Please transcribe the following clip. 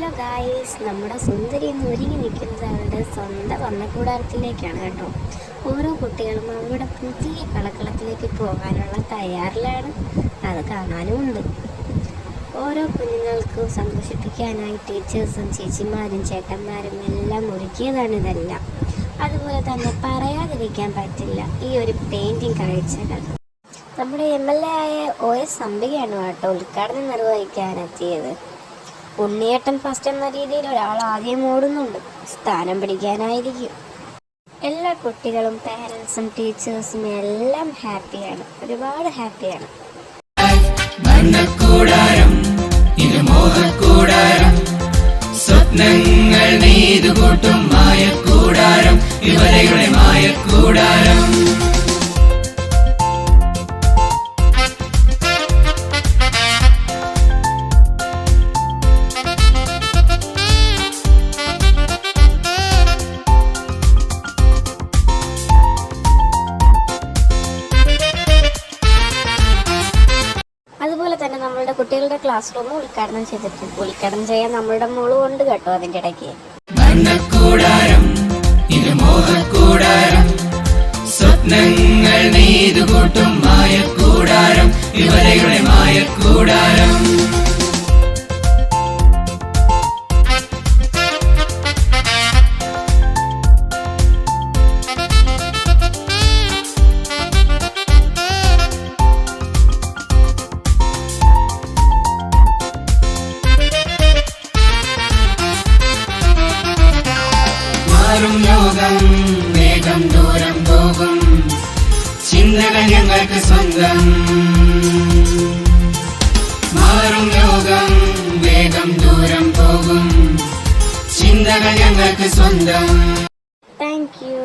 Hello guys നമ്മുടെ സുന്ദരി എന്ന് ഒരുങ്ങി നിൽക്കുന്നത് അവരുടെ സ്വന്തം വർണക്കൂടാരത്തിലേക്കാണ് കേട്ടോ. ഓരോ കുട്ടികളും അവരുടെ പുതിയ കളക്കളത്തിലേക്ക് പോകാനുള്ള തയ്യാറിലാണ്. അത് കാണാനും ഉണ്ട്. ഓരോ കുഞ്ഞുങ്ങൾക്കും സന്തോഷിപ്പിക്കാനായി ടീച്ചേഴ്സും ചേച്ചിമാരും ചേട്ടന്മാരും എല്ലാം ഒരുക്കിയതാണ് ഇതെല്ലാം. അതുപോലെ തന്നെ പറയാതിരിക്കാൻ പറ്റില്ല ഈ ഒരു പെയിന്റിങ് കാഴ്ചകൾ. നമ്മുടെ എം എൽ എ ആയ ഒ എസ് അംബികയാണ് കേട്ടോ ഉദ്ഘാടനം നിർവഹിക്കാനെത്തിയത് ഉണ്ണിയേട്ടൻ ഫസ്റ്റ് എന്ന രീതിയിൽ ഒരാൾ ആദ്യം ഓടുന്നുണ്ട്. സ്ഥാനം പിടിക്കാനായിരിക്കും. എല്ലാ കുട്ടികളും പാരൻസും ടീച്ചേഴ്സും എല്ലാം ഹാപ്പിയാണ് ഒരുപാട് ഹാപ്പിയാണ് സ്വപ്നങ്ങൾ നെയ്തുകൂട്ടും മായക്കൂടാരം ഇവരയുടെ ക്ലാസ് റൂം ഉദ്ഘാടനം ചെയ്തിട്ടുണ്ട് ഉദ്ഘാടനം ചെയ്യാൻ നമ്മളുടെ മോളും ഉണ്ട് കേട്ടോ അതിന്റെ ഇടയ്ക്ക്. സ്വപ്നങ്ങൾ നെയ്തുകൂട്ടും മായക്കൂടാരം ഇവരയുടെ മായക്കൂടാരം. ലോകം വേഗം ദൂരം പോകും. ചിന്തകൾ ഞങ്ങൾക്ക് സ്വന്തം. മാറും ലോകം വേഗം ദൂരം പോകും. ചിന്തകൾ ഞങ്ങൾക്ക് സ്വന്തം. Thank you